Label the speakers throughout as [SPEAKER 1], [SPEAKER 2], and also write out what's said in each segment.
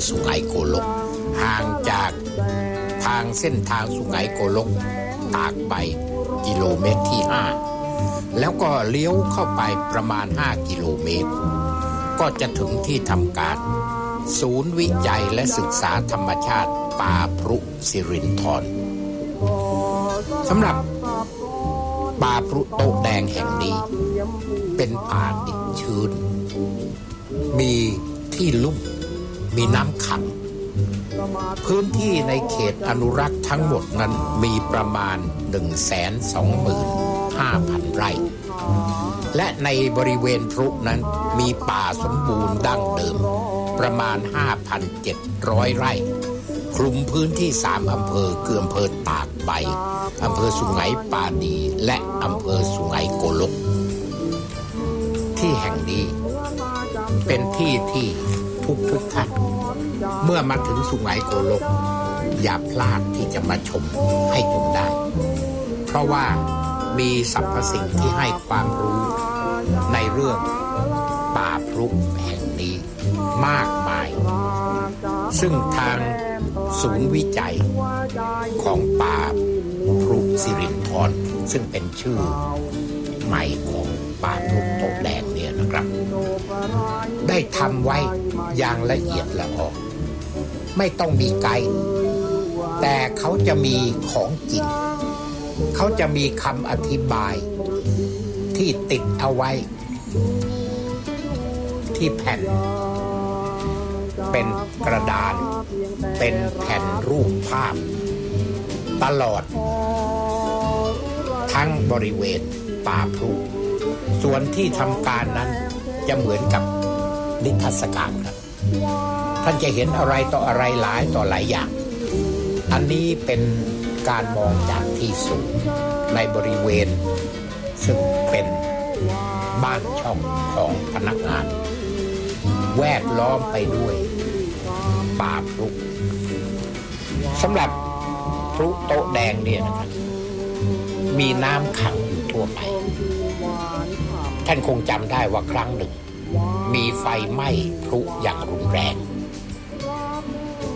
[SPEAKER 1] อำเภอสุไหงโกลก ห่างจากทางเส้นทางสุไหงโกลก ตากไปกิโลเมตรที่ 5 แล้วก็เลี้ยวเข้าไปประมาณ 5 กิโลเมตร ก็จะถึงที่ทำการ ศูนย์วิจัยและศึกษาธรรมชาติป่าพรุสิรินธรสำหรับป่าพรุโตแดงแห่งนี้ เป็นป่าดิบชื้น มีที่ลุ่ม มีน้ำขัง พื้นที่ในเขตอนุรักษ์ทั้งหมดนั้นมีประมาณ 125,000 ไร่ และในบริเวณพรุนั้นมีป่าสมบูรณ์ดั้งเดิม ประมาณ 5,700 ไร่ คลุมพื้นที่ 3 อำเภอคืออำเภอตากใบอำเภอสุไหงปาดี และอำเภอสุไหงโกลก ที่แห่งนี้เป็นที่ที่ ทุกทุกท่าน เมื่อมาถึงสุไหงโกลก อย่าพลาดที่จะมาชมให้ชมได้ เพราะว่ามีสรรพสิ่งที่ให้ความรู้ในเรื่องป่าพรุแห่งนี้มากมาย ซึ่งทางศูนย์วิจัยของป่าพรุสิรินธรซึ่งเป็นชื่อใหม่ของป่าพรุโตะแดง นะครับ ได้ทำไว้อย่างละเอียดละออไม่ต้องมีไกด์แต่เขาจะมีของจริง เขาจะมีคำอธิบาย ที่ติดเอาไว้ ที่แผ่น เป็นกระดาน เป็นแผ่นรูปภาพ ตลอด ทั้งบริเวณป่าพรุ ส่วนที่ทำการนั้นจะเหมือนกับนิทรรศการครับ ท่านจะเห็นอะไรต่ออะไรหลายต่อหลายอย่าง อันนี้เป็นการมองจากที่สูงในบริเวณ ซึ่งเป็นบ้านช่องของพนักงาน แวดล้อมไปด้วยป่าพรุสำหรับพรุโตะแดงเนี่ยนะครับ มีน้ำขังอยู่ทั่วไป ท่านคงจำได้ว่าครั้งหนึ่ง มีไฟไหม้พลุอย่างรุนแรง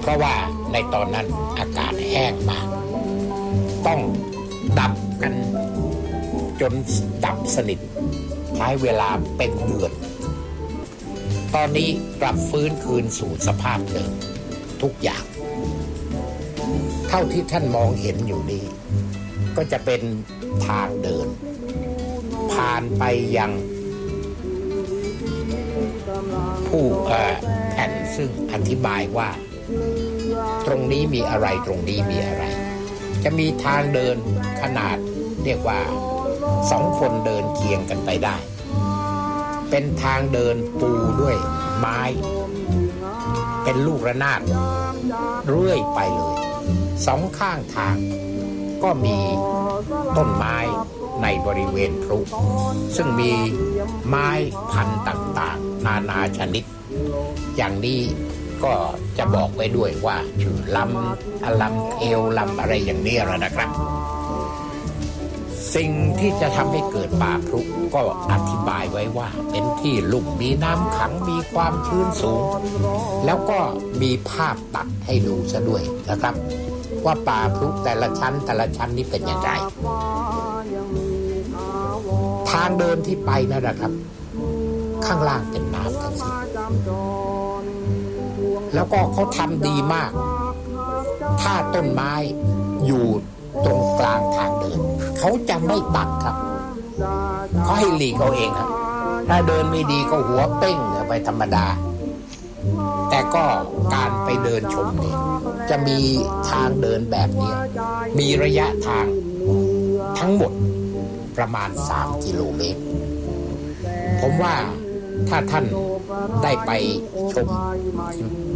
[SPEAKER 1] เพราะว่าในตอนนั้นอากาศแห้งมาก ต้องดับกันจนดับสนิทใช้เวลาเป็นเดือน ตอนนี้กลับฟื้นคืนสู่สภาพเดิมทุกอย่าง เท่าที่ท่านมองเห็นอยู่นี้ ก็จะเป็นทางเดิน ผ่านไปยัง ผู้แผ่นซึ่งอธิบายว่า ตรงนี้มีอะไรตรงนี้มีอะไร จะมีทางเดินขนาดเรียกว่าสองคนเดินเคียงกันไปได้ เป็นทางเดินปูด้วยไม้ เป็นลูกระนาดเรื่อยไปเลยสองข้างทาง ก็มีต้นไม้ในบริเวณพรุซึ่งมีไม้พันธุ์ต่างๆ นานาชนิด อย่างนี้ก็จะบอกไว้ด้วยว่าชื่อลำอลำเทวลำอะไรอย่างนี้แหละนะครับ สิ่งที่จะทำให้เกิดป่าพรุก็อธิบายไว้ว่า เป็นที่ลุ่มมีน้ำขังมีความชื้นสูง แล้วก็มีภาพตัดให้ดูซะด้วยนะครับ ว่าป่าพรุแต่ละชั้นแต่ละชั้นนี้เป็นอย่างไร ทางเดินที่ไปนั่นนะครับ ข้างล่างเป็นน้ำทั้งสิ้นแล้วก็เขาทำดีมาก ถ้าต้นไม้อยู่ตรงกลางทางเดิน เขาจะไม่ตัดครับเขาให้หลีกเอาเองครับ ถ้าเดินไม่ดีก็หัวเป้งไปธรรมดา แต่ก็การไปเดินชมเนี่ย จะมีทางเดินแบบนี้ มีระยะทางทั้งหมดประมาณ 3 กิโลเมตร ผมว่าถ้าท่านได้ไปชม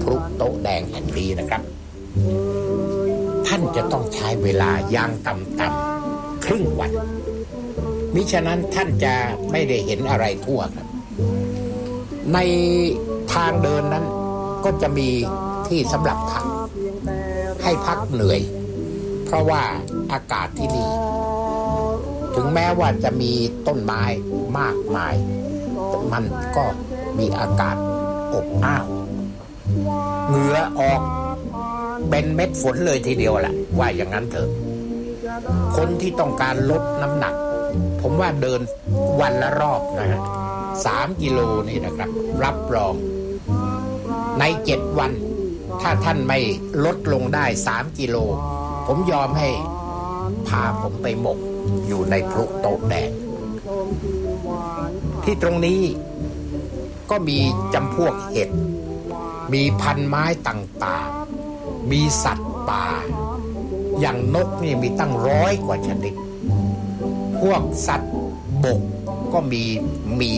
[SPEAKER 1] พลุโต๊ะแดงแห่งนี้นะครับ ท่านจะต้องใช้เวลาย่างต่ำๆครึ่งวัน มิฉะนั้นท่านจะไม่ได้เห็นอะไรทั่วครับ ในทางเดินนั้นก็จะมีที่สำหรับพัก ให้พักเหนื่อย เพราะว่าอากาศที่นี่ ถึงแม้ว่าจะมีต้นไม้มากมาย มันก็มีอากาศอบอ้าวเหงื่อออกเป็นเม็ดฝนเลยทีเดียวแหละว่าอย่างนั้นเถอะ คนที่ต้องการลดน้ำหนัก ผมว่าเดินวันละรอบนะฮะสามกิโลนี่นะครับ รับรอง ในเจ็ดวัน ถ้าท่านไม่ลดลงได้สามกิโล ผมยอมให้พาผมไปหมกอยู่ในพลุโตกแดง ที่ตรงนี้ก็มีจำพวกเห็ด มีพันไม้ต่างๆ มีสัตว์ป่า อย่างนกนี่มีตั้งร้อยกว่าชนิด พวกสัตว์บกก็มีหมี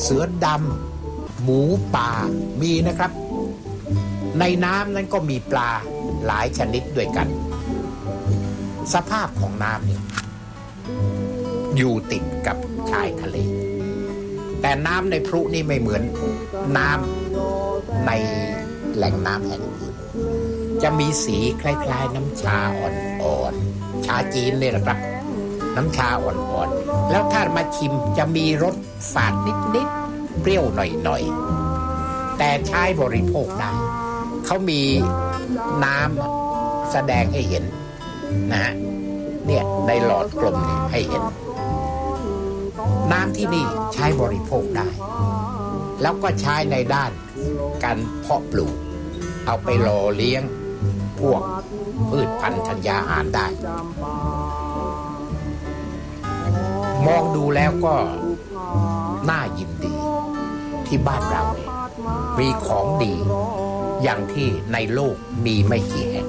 [SPEAKER 1] เสือดำหมูป่ามีนะครับ ในน้ำนั้นก็มีปลาหลายชนิดด้วยกัน สภาพของน้ำเนี่ยอยู่ติดกับชายทะเล แต่น้ำในพรุนี่ไม่เหมือนน้ำในแหล่งน้ำแห่งอื่นจะมีสีคล้ายๆ น้ำชาอ่อนๆชาจีนเนี่ยนะครับ น้ำชาอ่อนๆแล้วถ้ามาชิมจะมีรสฝาดนิดๆเปรี้ยวหน่อยๆแต่ใช้บริโภคได้ เขามีน้ำแสดงให้เห็นนะฮะเนี่ยในหลอดกลมเนี่ยให้เห็น น้ำที่นี่ใช้บริโภคได้ แล้วก็ใช้ในด้านการเพาะปลูก เอาไปหล่อเลี้ยงพวกพืชพันธุ์ธัญญาหารได้ มองดูแล้วก็น่ายินดีที่บ้านเราเนี่ยมีของดี อย่างที่ในโลกมีไม่กี่แห่ง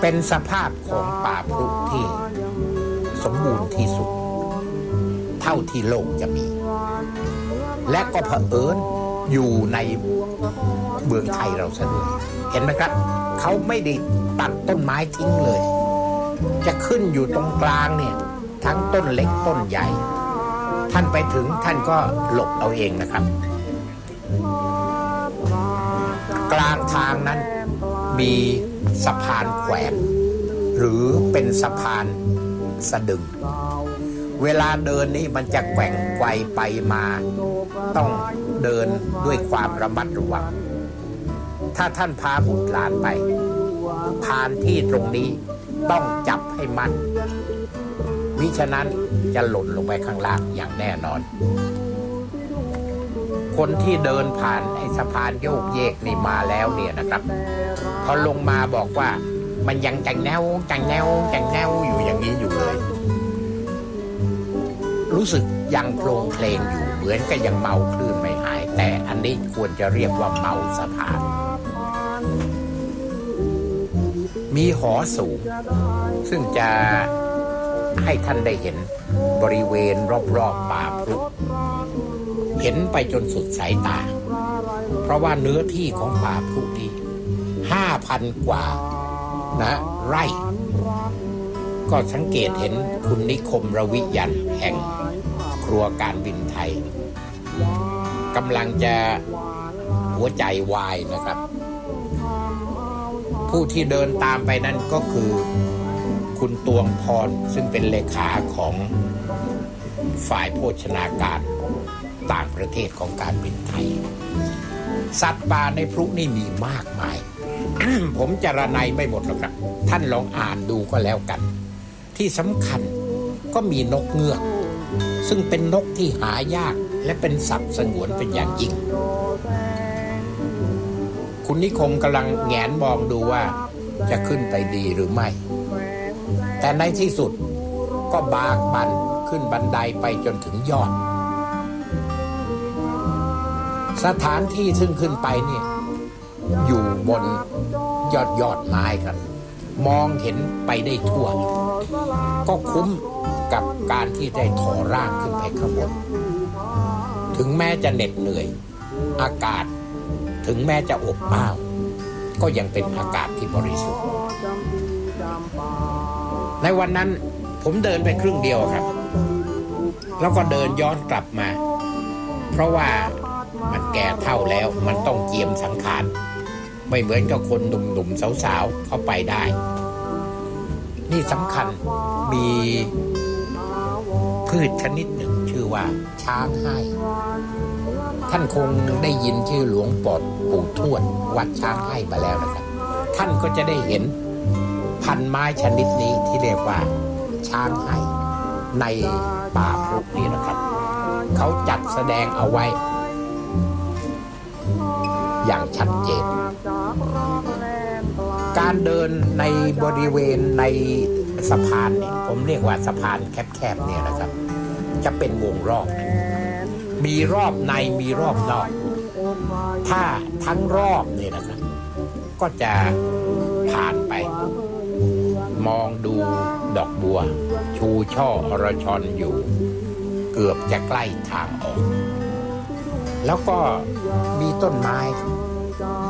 [SPEAKER 1] เป็นสภาพของป่าพรุที่สมบูรณ์ที่สุด เท่าที่โลกจะมี และก็เผอิญอยู่ในเมืองไทยเราซะด้วย เห็นไหมครับ เขาไม่ได้ตัดต้นไม้ทิ้งเลย จะขึ้นอยู่ตรงกลางเนี่ย ทั้งต้นเล็กต้นใหญ่ ท่านไปถึงท่านก็หลบเอาเองนะครับ ทางนั้นมีสะพานแขวนหรือเป็นสะพานสะดึง เวลาเดินนี่มันจะแกว่งไกวไปมา ต้องเดินด้วยความระมัดระวัง ถ้าท่านพาบุตรหลานไป ผ่านที่ตรงนี้ต้องจับให้มัน่นมิฉะนั้นจะหล่นลงไปข้างล่างอย่างแน่นอน คนที่เดินผ่านไอ้สะพานโยกเยกนี่มาแล้วเนี่ยนะครับพอลงมาบอกว่ามันยังจังแนวจังแนวจังแนวอยู่อย่างนี้อยู่เลย รู้สึกยังโครงเพลงอยู่เหมือนก็ยังเมาคลื่นไม่หาย แต่อันนี้ควรจะเรียกว่าเมาสะพาน มีหอสูง ซึ่งจะให้ท่านได้เห็นบริเวณรอบๆป่าพรุ เห็นไปจนสุดสายตา เพราะว่าเนื้อที่ของป่าพรุนี้ห้าพันกว่านะไร่ ก็สังเกตเห็นคุณนิคมระวิยันแห่งครัวการบินไทยกำลังจะหัวใจวายนะครับ ผู้ที่เดินตามไปนั้นก็คือคุณตวงพรซึ่งเป็นเลขาของฝ่ายโภชนาการ ต่างประเทศของการบินไทย สัตว์ป่าในพรุนี่มีมากมาย ผมจะระไนไม่หมดหรอกครับ ท่านลองอ่านดูก็แล้วกัน ที่สำคัญก็มีนกเงือก ซึ่งเป็นนกที่หายากและเป็นสัตว์สงวนเป็นอย่างยิ่ง คุณนิคมกำลังแงนมองดูว่าจะขึ้นไปดีหรือไม่ แต่ในที่สุดก็บากบันขึ้นบันไดไปจนถึงยอด สถานที่ซึ่งขึ้นไปนี่อยู่บนยอดยอดไม้ครับ มองเห็นไปได้ทั่ว ก็คุ้มกับการที่ได้ถอร่างขึ้นไปข้างบน ถึงแม้จะเหน็ดเหนื่อย อากาศถึงแม้จะอบอ้าว ก็ยังเป็นอากาศที่บริสุทธิ์ ในวันนั้นผมเดินไปครึ่งเดียวครับ แล้วก็เดินย้อนกลับมา เพราะว่า มันแก่เท่าแล้วมันต้องเจียมสังขาร ไม่เหมือนกับคนหนุ่มๆสาวๆเข้าไปได้ นี่สำคัญมีพืชชนิดหนึ่งชื่อว่าช้างให้ ท่านคงได้ยินชื่อหลวงปอดปู่ทวดวัดช้างให้มาแล้วนะครับ ท่านก็จะได้เห็นพันไม้ชนิดนี้ที่เรียกว่า ช้างไห้ในป่าพรุนี่นะครับ เขาจัดแสดงเอาไว้ อย่างชัดเจน การเดินในบริเวณในสะพานเนี่ยผมเรียกว่าสะพานแคบๆเนี่ยนะครับ จะเป็นวงรอบ มีรอบในมีรอบนอก ถ้าทั้งรอบเนี่ยนะครับ ก็จะผ่านไป มองดูดอกบัว ชูช่ออรชรอยู่ เกือบจะใกล้ทางออก แล้วก็ มีต้นไม้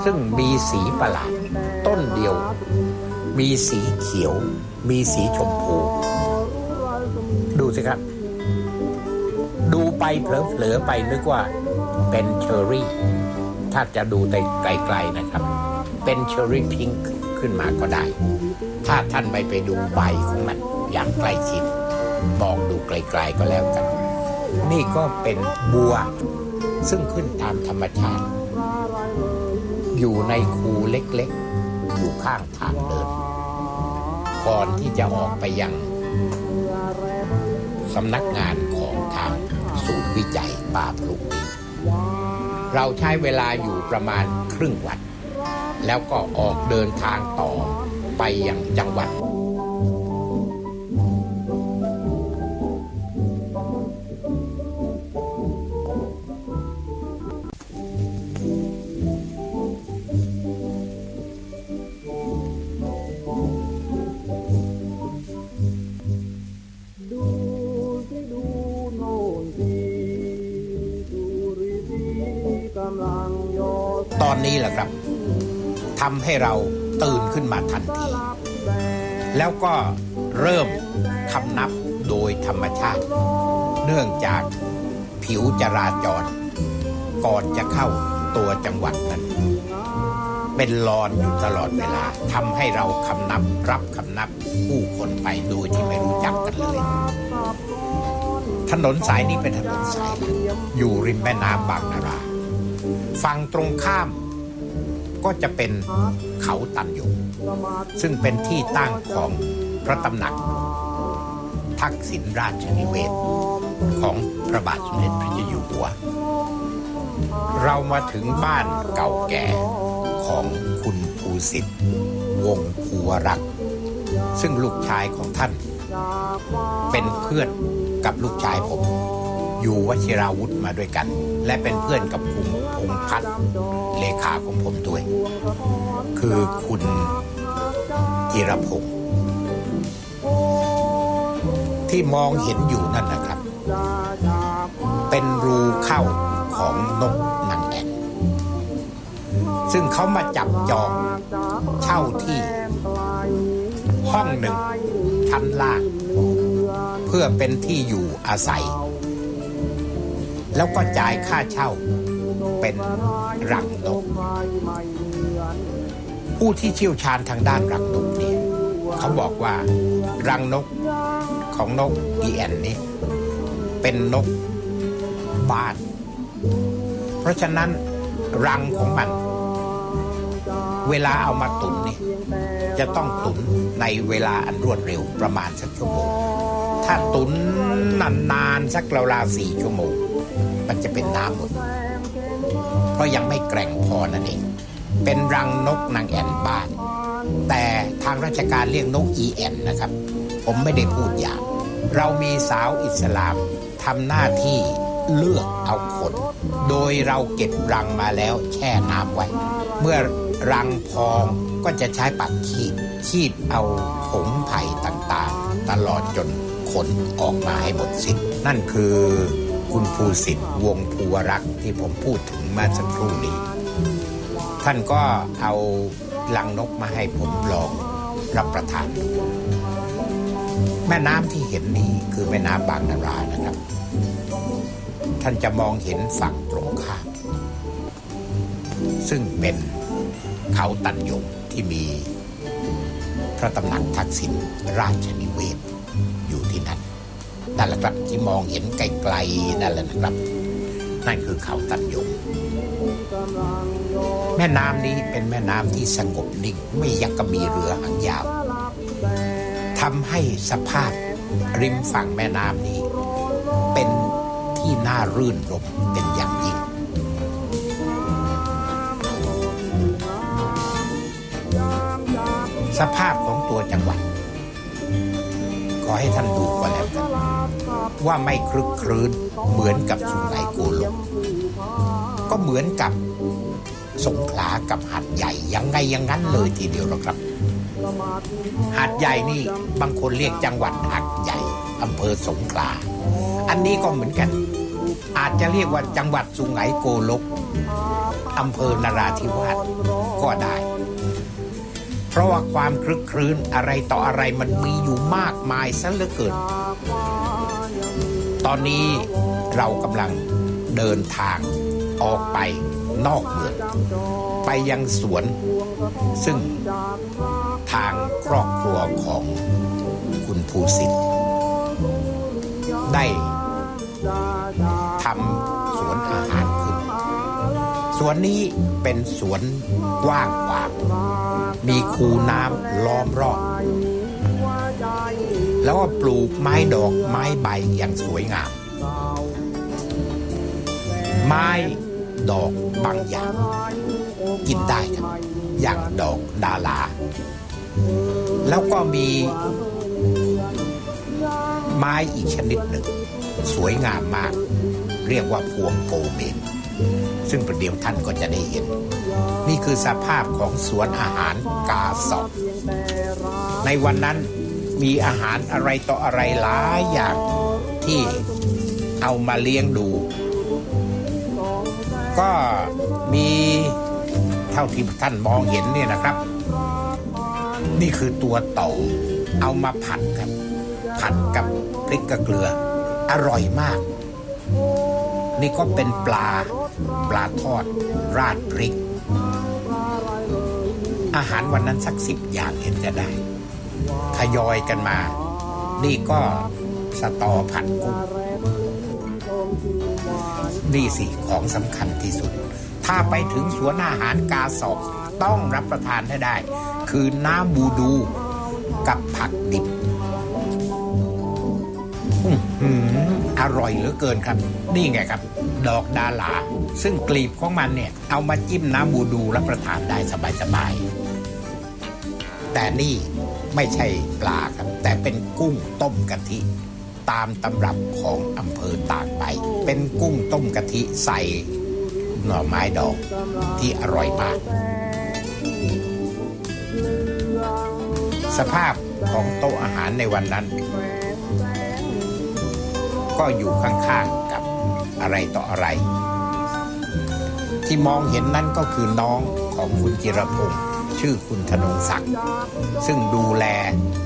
[SPEAKER 1] ซึ่งมีสีประหลาด ต้นเดียว มีสีเขียว มีสีชมพู ดูสิครับ ดูไปเผลอๆไปนึกว่าเป็นเชอร์รี่ ถ้าจะดูแต่ไกลๆนะครับ เป็นเชอร์รี่พิงค์ขึ้นมาก็ได้ ถ้าท่านไม่ไปดูใบของมันอย่างใกล้ชิดมองดูไกลๆก็แล้วกัน นี่ก็เป็นบัว ซึ่งขึ้นตามธรรมชาติ อยู่ในคูเล็กๆ อยู่ข้างทางเดิน ก่อนที่จะออกไปยังสำนักงานของทางศูนย์วิจัยป่าพลูนี้เราใช้เวลาอยู่ประมาณครึ่งวัน แล้วก็ออกเดินทางต่อไปยังจังหวัด ให้เราตื่นขึ้นมาทันที แล้วก็เริ่มคำนับโดยธรรมชาติ เนื่องจากผิวจราจร ก่อนจะเข้าตัวจังหวัดนั้นเป็นลอนอยู่ตลอดเวลาทำให้เราคำนับรับคำนับผู้คนไปโดยที่ไม่รู้จักกันเลย ถนนสายนี้เป็นถนนสายอยู่ริมแม่น้ำบางนาราฝั่งตรงข้าม ก็จะเป็นเขาตันยงซึ่งเป็นที่ตั้งของพระตำหนัก ทักษิณราชนิเวศ ของพระบาทสมเด็จพระเจ้าอยู่หัว เรามาถึงบ้านเก่าแก่ของคุณภูสิทธิ์วงภูวรักษ์ซึ่งลูกชายของท่าน เป็นเพื่อนกับลูกชายผม ยู่วชิราวุธมาด้วยกัน และเป็นเพื่อนกับคุณพงษ์พัฒน์เลขาของผมด้วย คือคุณจิรพงศ์ที่มองเห็นอยู่นั่นนะครับ เป็นรูเข้าของนกนางแอ่นซึ่งเขามาจับจองเช่าที่ห้องหนึ่งชั้นล่าง เพื่อเป็นที่อยู่อาศัย แล้วก็จ่ายค่าเช่าเป็นรังนก ผู้ที่เชี่ยวชาญทางด้านรังนกเนี่ยเขาบอกว่ารังนกของนกอีแอนนี้ เป็นนกบ้าน เพราะฉะนั้นรังของมัน เวลาเอามาตุนนี่จะต้องตุนในเวลาอันรวดเร็วประมาณสักชั่วโมง ถ้าตุนนานๆสักราวๆสี่ชั่วโมง มันจะเป็นน้ำหมด เพราะยังไม่แกร่งพอนั่นเอง เป็นรังนกนางแอ่นบ้าน แต่ทางราชการเรียกนกอีแอนนะครับ ผมไม่ได้พูดหยาบเรามีสาวอิสลามทำหน้าที่เลือกเอาขน โดยเราเก็บรังมาแล้วแช่น้ำไว้ เมื่อรังพองก็จะใช้ปักขีดขีดเอาผงไผ่ต่างๆ ตลอดจนขนออกมาให้หมดสิ้นนั่นคือ คุณภูสิทธิ์วงภูวรักษ์ที่ผมพูดถึงเมื่อสักครู่นี้ ท่านก็เอาลังนกมาให้ผมลองรับประทานดูแม่น้ำที่เห็นนี้คือแม่น้ำบางนารานะครับ ท่านจะมองเห็นฝั่งตรงข้าม ซึ่งเป็นเขาตันยงที่มีพระตำหนักทักษิณราชนิเวศ นั่นแหละครับที่มองเห็นไกลๆนั่นแหละนะครับ นั่นคือเขาตันยมแม่น้ำนี้เป็นแม่น้ำที่สงบนิ่งไม่ยักกมีเรือหางยาวทำให้สภาพริมฝั่งแม่น้ำนี้ เป็นที่น่ารื่นรมเป็นอย่างยิ่งสภาพของตัวจังหวัด อให้ท่านดูก็แล้วกันว่าไม่คลึกครื้นเหมือนกับสุไหงโกลกก็เหมือนกับสงขลากับหัดใหญ่ยังไงอยังงั้นเลยทีเดียวหรอกครับหัดใหญ่นี่บางคนเรียกจังหวัดหัดใหญ่อำเภอสงขลา อันนี้ก็เหมือนกัน อาจจะเรียกว่าจังหวัดสุไหงโกลกอำเภอนราธิวาสก็ได้ เพราะว่าความคลึกครื้นอะไรต่ออะไรมันมีอยู่มากมายซะเหลือเกิน ตอนนี้เรากำลังเดินทางออกไปนอกเมืองไปยังสวน ซึ่งทางครอบครัวของคุณภูสิทธิ์ได้ทำสวนอาหารขึ้น สวนนี้เป็นสวนกว้างขวาง มีคูน้ำล้อมรอบ แล้วก็ปลูกไม้ดอกไม้ใบอย่างสวยงาม ไม้ดอกบางอย่าง กินได้ครับอย่างดอกดาลา แล้วก็มี ไม้อีกชนิดหนึ่ง สวยงามมาก เรียกว่าพวงโกเมนซึ่งประเดี๋ยวท่านก็จะได้เห็น นี่คือสภาพของสวนอาหารกาสอบในวันนั้นมีอาหารอะไรต่ออะไรหลายอย่างที่เอามาเลี้ยงดู ก็มีเท่าที่ท่านมองเห็นเนี่ยนะครับ นี่คือตัวเต่าเอามาผัดครับ ผัดกับพริกกระเกลือ อร่อยมาก นี่ก็เป็นปลา ปลาทอด ราดพริก อาหารวันนั้นสักสิบอย่างเห็นจะได้ทยอยกันมา นี่ก็สตอผัดกุ้งนี่สิของสำคัญที่สุด ถ้าไปถึงสวนอาหารกาสอบต้องรับประทานให้ได้ คือน้ำบูดูกับผักดิบอื้อหืออร่อยเหลือเกินครับ นี่ไงครับ ดอกดาลา ซึ่งกลีบของมันเนี่ย เอามาจิ้มน้ำบูดูรับประทานได้สบายๆ แต่นี่ไม่ใช่ปลาครับ แต่เป็นกุ้งต้มกะทิ ตามตำรับของอำเภอตากใบเป็นกุ้งต้มกะทิใส่หน่อไม้ดอกที่อร่อยมาก สภาพของโต๊ะอาหารในวันนั้น ก็อยู่ข้างๆก อะไรต่ออะไร ที่มองเห็นนั้นก็คือน้องของคุณจิรพงศ์ชื่อคุณธนงศักดิ์ ซึ่งดูแล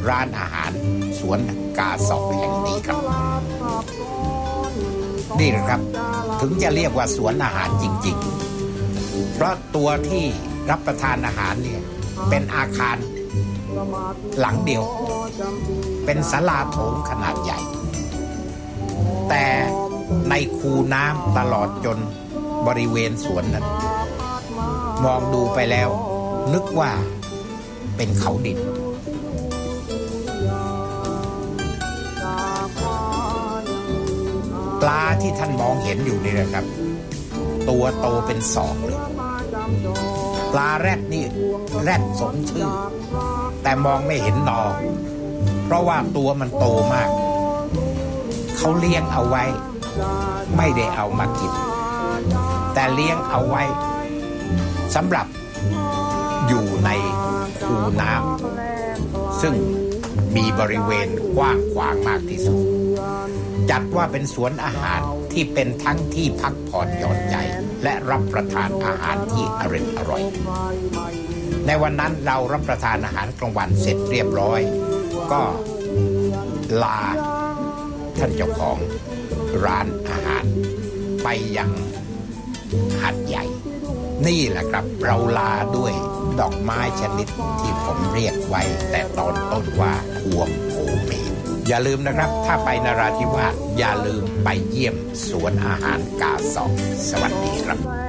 [SPEAKER 1] ร้านอาหารสวนกาสอบแห่งนี้ครับ นี่นะครับ ถึงจะเรียกว่าสวนอาหารจริง ๆ เพราะตัวที่รับประทานอาหารเนี่ยเป็นอาคารหลังเดียว เป็นศาลาโถงขนาดใหญ่ แต่ คูน้ำตลอดจนบริเวณสวนนั้น มองดูไปแล้ว นึกว่าเป็นเขาดินปลาที่ท่านมองเห็นอยู่นี่นะครับ ตัวโตเป็นศอกเลยปลาแรดนี่แรดสมชื่อ แต่มองไม่เห็นนอเพราะว่าตัวมันโตมาก เขาเลี้ยงเอาไว้ ไม่ได้เอามากิน แต่เลี้ยงเอาไว้สำหรับอยู่ในคูน้ำซึ่งมีบริเวณกว้างขวางมากที่สุด จัดว่าเป็นสวนอาหารที่เป็นทั้งที่พักผ่อนหย่อนใจ และรับประทานอาหารที่อร่อยอร่อย ในวันนั้นเรารับประทานอาหารกลางวันเสร็จเรียบร้อย ก็ลาท่านเจ้าของ ร้านอาหาร ไปยังหัดใหญ่ นี่แหละครับเราลาด้วยดอกไม้ชนิดที่ผมเรียกไว้ แต่ตอนต้นว่าพวงโอเมนอย่าลืมนะครับ ถ้าไปนราธิวาสอย่าลืมไปเยี่ยมสวนอาหารกาสองสวัสดีครับ